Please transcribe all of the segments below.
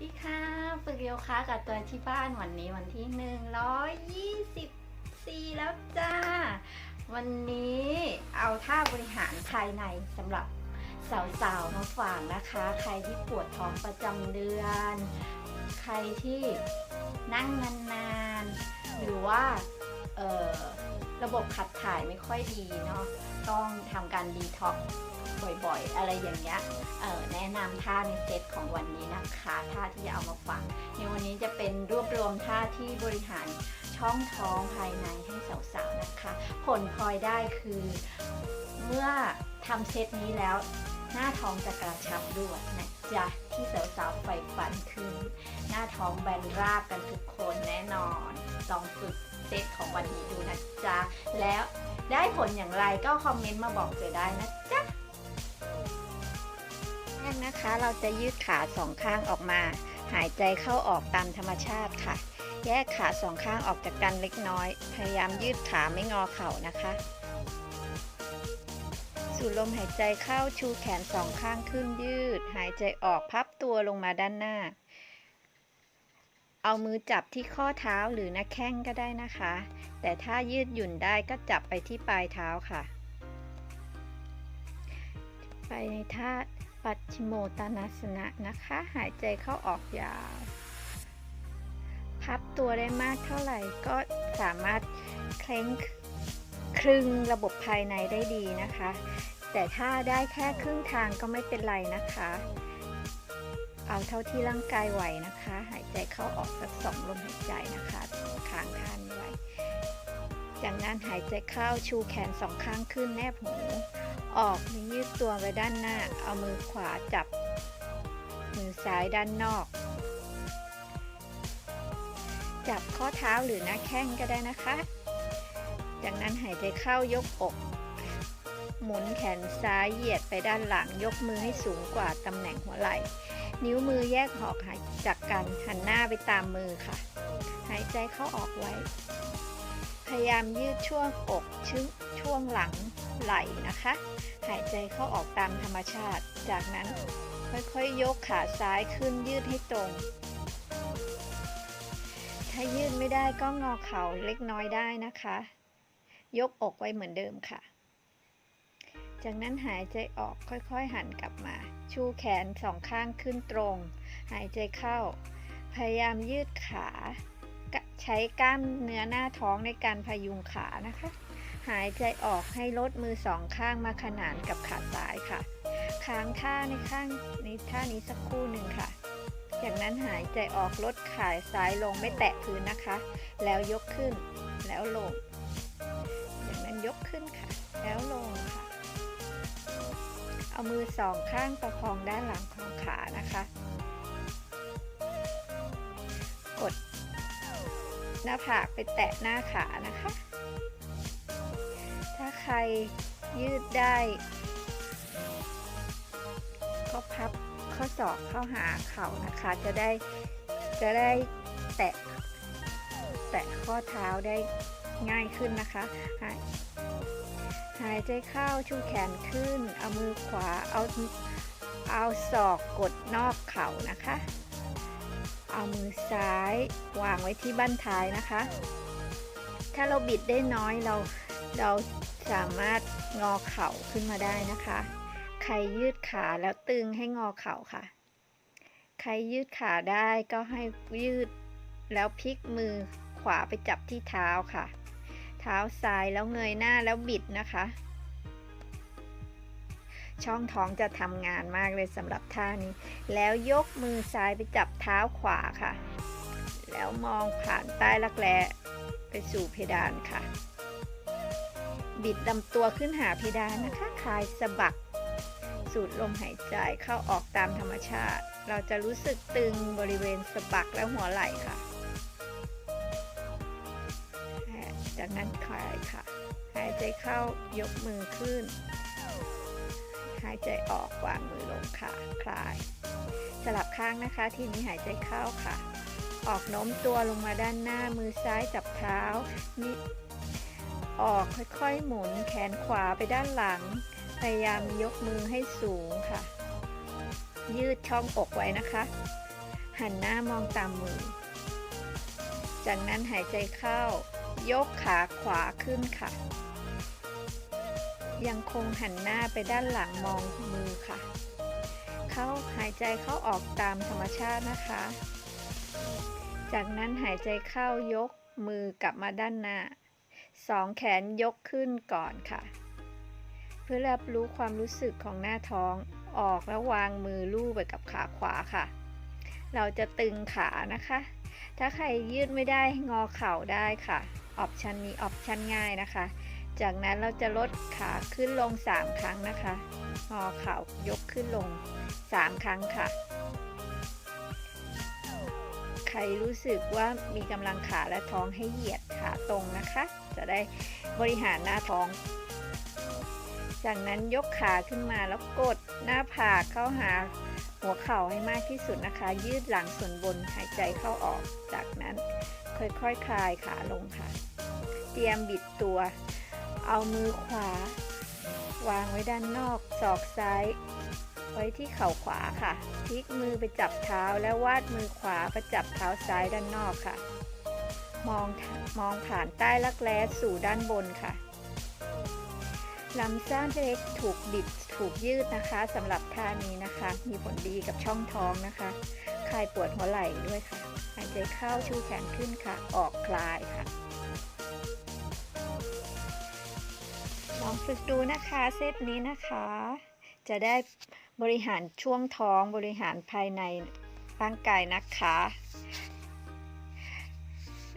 ดีค่ะฝึกโยคะกับตัวที่บ้านวันนี้วันที่หนึ่งร้อยยี่สิบสี่แล้วจ้า วันนี้เอาท่าบริหารภายในสำหรับสาวๆมาฝากนะคะ ใครที่ปวดท้องประจำเดือน ใครที่นั่งนานๆ หรือว่าระบบขับถ่ายไม่ค่อยดีเนาะต้องทำการดีท็อกซ์ บ่อยๆ อะไรอย่างเงี้ยแนะนำท่าในเซตของวันนี้นะคะท่าที่จะเอามาฝากในวันนี้จะเป็นรวบรวมท่าที่บริหารช่องท้องภายในให้สาวๆนะคะ ผลพลอยได้คือ เมื่อทำเซตนี้แล้ว หน้าท้องจะกระชับด้วยนะจ๊ะที่สาวๆใฝ่ฝันคือหน้าท้องแบนราบกันทุกคนแน่นอนลองฝึกเซตของวันนี้ดูนะจ๊ะแล้วได้ผลอย่างไรก็คอมเมนต์มาบอกเจอได้นะจ๊ะ แรกนะคะ เราจะยืดขาสองข้างออกมา หายใจเข้าออกตามธรรมชาติค่ะ แยกขาสองข้างออกจากกันเล็กน้อย พยายามยืดขาไม่งอเข่านะคะ สูดลมหายใจเข้าชูแขนสองข้างขึ้นยืด หายใจออกพับตัวลงมาด้านหน้า เอามือจับที่ข้อเท้าหรือหน้าแข้งก็ได้นะคะ แต่ถ้ายืดหยุ่นได้ก็จับไปที่ปลายเท้าค่ะ ไปในท่า ปัจฉิโมตานาสนะนะคะ หายใจเข้าออกยาว พับตัวได้มากเท่าไหร่ก็สามารถเคล้งครึ่งระบบภายในได้ดีนะคะ แต่ถ้าได้แค่ครึ่งทางก็ไม่เป็นไรนะคะ เอาเท่าที่ร่างกายไหวนะคะ หายใจเข้าออกสักสองลมหายใจนะคะค้างท่านไว้จากนั้นหายใจเข้าชูแขนสองข้างขึ้นแนบหู ออกมือยืดตัวไปด้านหน้า เอามือขวาจับ มือซ้ายด้านนอก จับข้อเท้าหรือหน้าแข้งก็ได้นะคะ จากนั้นหายใจเข้ายกอก หมุนแขนซ้ายเหยียดไปด้านหลัง ยกมือให้สูงกว่าตำแหน่งหัวไหล่ นิ้วมือแยกหอกหายจากกันหันหน้าไปตามมือค่ะ หายใจเข้าออกไว้ พยายามยืดช่วงอกชึงช่วงหลัง ไหล่นะคะ หายใจเข้าออกตามธรรมชาติ จากนั้นค่อยๆยกขาซ้ายขึ้นยืดให้ตรง ถ้ายืดไม่ได้ก็งอเข่าเล็กน้อยได้นะคะ ยกอกไว้เหมือนเดิมค่ะ จากนั้นหายใจออกค่อยๆหันกลับมา ชูแขนสองข้างขึ้นตรง หายใจเข้า พยายามยืดขา ใช้กล้ามเนื้อหน้าท้องในการพยุงขานะคะ หายใจออกให้ลดมือสองข้างมาขนานกับขาซ้ายค่ะ ค้างท่าในข้างในท่านี้สักครู่หนึ่งค่ะ จากนั้นหายใจออกลดขาซ้ายลงไม่แตะพื้นนะคะ แล้วยกขึ้นแล้วลง จากนั้นยกขึ้นค่ะ แล้วลงค่ะ เอามือสองข้างประคองด้านหลังของขานะคะ กดหน้าผากไปแตะหน้าขานะคะ ใครยืดได้ ก็พับข้อศอกเข้าหาเข่านะคะ จะได้จะได้แตะแตะข้อเท้าได้ง่ายขึ้นนะคะหายหายใจเข้าชูแขนขึ้น เอามือขวาเอาเอาศอกกดนอกเข่านะคะ เอามือซ้ายวางไว้ที่บั้นท้ายนะคะ ถ้าเราบิดได้น้อยเราเรา สามารถงอเข่าขึ้นมาได้นะคะ ใครยืดขาแล้วตึงให้งอเข่าค่ะ ใครยืดขาได้ก็ให้ยืดแล้วพลิกมือขวาไปจับที่เท้าค่ะ เท้าซ้ายแล้วเงยหน้าแล้วบิดนะคะ ช่องท้องจะทำงานมากเลยสำหรับท่านี้ แล้วยกมือซ้ายไปจับเท้าขวาค่ะ แล้วมองผ่านใต้รักแร้ไปสู่เพดานค่ะ บิดลำตัวขึ้นหาเพดานนะคะ คลายสะบัก สูดลมหายใจเข้าออกตามธรรมชาติ เราจะรู้สึกตึงบริเวณสะบักและหัวไหล่ค่ะ จากนั้นคลายค่ะ หายใจเข้ายกมือขึ้น หายใจออกวางมือลงค่ะ คลาย สลับข้างนะคะ ทีนี้หายใจเข้าค่ะ ออกโน้มตัวลงมาด้านหน้ามือซ้ายจับเท้านิด ออกค่อยๆ หมุนแขนขวาไปด้านหลัง พยายามยกมือให้สูงค่ะ ยืดช่องอกไว้นะคะ หันหน้ามองตามมือ จากนั้นหายใจเข้า ยกขาขวาขึ้นค่ะ ยังคงหันหน้าไปด้านหลังมองมือค่ะ เข้าหายใจเข้าออกตามธรรมชาตินะคะ จากนั้นหายใจเข้ายกมือกลับมาด้านหน้า สองแขนยกขึ้นก่อนค่ะ เพื่อรับรู้ความรู้สึกของหน้าท้องออกแล้ววางมือลูบไปกับขาขวาค่ะ เราจะตึงขานะคะ ถ้าใครยืดไม่ได้งอเข่าได้ค่ะออปชันนี้ออปชันง่ายนะคะ จากนั้นเราจะลดขาขึ้นลง 3 ครั้งนะคะงอเข่ายกขึ้นลง 3 ครั้งค่ะ ใครรู้สึกว่ามีกำลังขาและท้องให้เหยียดขาตรงนะคะ จะได้บริหารหน้าท้อง จากนั้นยกขาขึ้นมาแล้วกดหน้าผากเข้าหาหัวเข่าให้มากที่สุดนะคะ ยืดหลังส่วนบนหายใจเข้าออก จากนั้นค่อยๆคคลายขาลงค่ะ เตรียมบิดตัว เอามือขวา วางไว้ด้านนอกศอกซ้าย ไว้ที่เข่าขวาค่ะพลิกมือไปจับเท้าแล้ววาดมือขวาไปจับเท้าซ้ายด้านนอกค่ะ มองมองผ่านใต้รักแร้สู่ด้านบนค่ะลำไส้เล็กถูกบิดถูกยืดนะคะสำหรับท่านี้นะคะ มีผลดีกับช่องท้องนะคะคลายปวดหัวไหล่ด้วยค่ะหายใจเข้าชูแขนขึ้นค่ะ ออกคลายค่ะลองฝึกดูนะคะเซตนี้นะคะ จะได้บริหารช่วงท้องบริหารภายในร่างกายนะคะ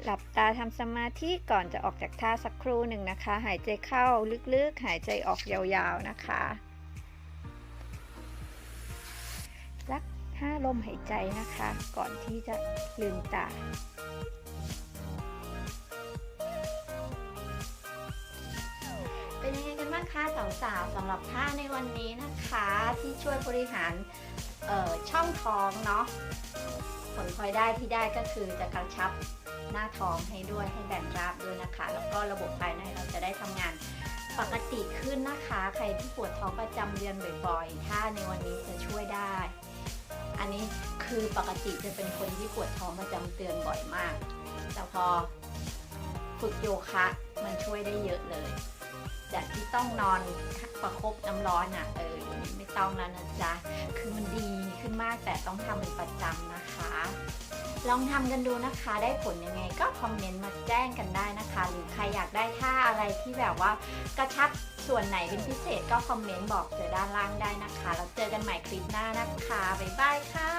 หลับตาทำสมาธิก่อนจะออกจากท่าสักครู่หนึ่งนะคะ หายใจเข้าลึกๆ หายใจออกยาวๆนะคะสักห้าลมหายใจนะคะ ก่อนที่จะลืมตาเป็นยังไงกันบ้างคะสาวๆสำหรับท่าในวันนี้นะคะ ที่ช่วยบริหาร ช่องท้องเนาะผลพลอยได้ที่ได้ก็คือจะกระชับหน้าท้องให้ด้วยให้แบนราบด้วยนะคะ แล้วก็ระบบภายในเราจะได้ทำงานปกติขึ้นนะคะ ใครที่ปวดท้องประจำเดือนบ่อยๆ ถ้าในวันนี้จะช่วยได้ อันนี้คือปกติจะเป็นคนที่ปวดท้องประจำเดือนบ่อยมาก แต่พอฝึกโยคะมันช่วยได้เยอะเลย จากที่ต้องนอนประคบน้ำร้อนอะเออไม่ต้องแล้วนะจ๊ะคือมันดีขึ้นมากแต่ต้องทำเป็นประจำนะคะ ลองทำกันดูนะคะ ได้ผลยังไงก็คอมเมนต์มาแจ้งกันได้นะคะ หรือใครอยากได้ท่าอะไรที่แบบว่ากระชับส่วนไหนเป็นพิเศษก็คอมเมนต์บอกเจอด้านล่างได้นะคะแล้วเจอกันใหม่คลิปหน้านะคะบ๊ายบายค่ะ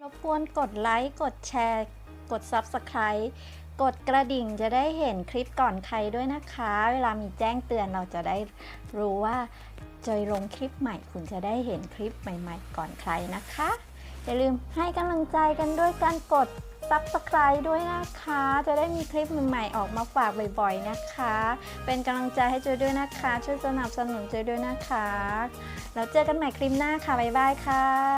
รบกวนกดไลค์ กดแชร์ กด Subscribe กดกระดิ่งจะได้เห็นคลิปก่อนใครด้วยนะคะ เวลามีแจ้งเตือนเราจะได้รู้ว่าจอยลงคลิปใหม่ คุณจะได้เห็นคลิปใหม่ ๆ ก่อนใครนะคะ อย่าลืมให้กำลังใจกันด้วยการกด Subscribe ด้วยนะคะ จะได้มีคลิปใหม่ๆออกมาฝากบ่อยๆนะคะ เป็นกำลังใจให้จอยด้วยนะคะ ช่วยสนับสนุนจอยด้วยนะคะ แล้วเจอกันใหม่คลิปหน้าค่ะ บ๊ายบายค่ะ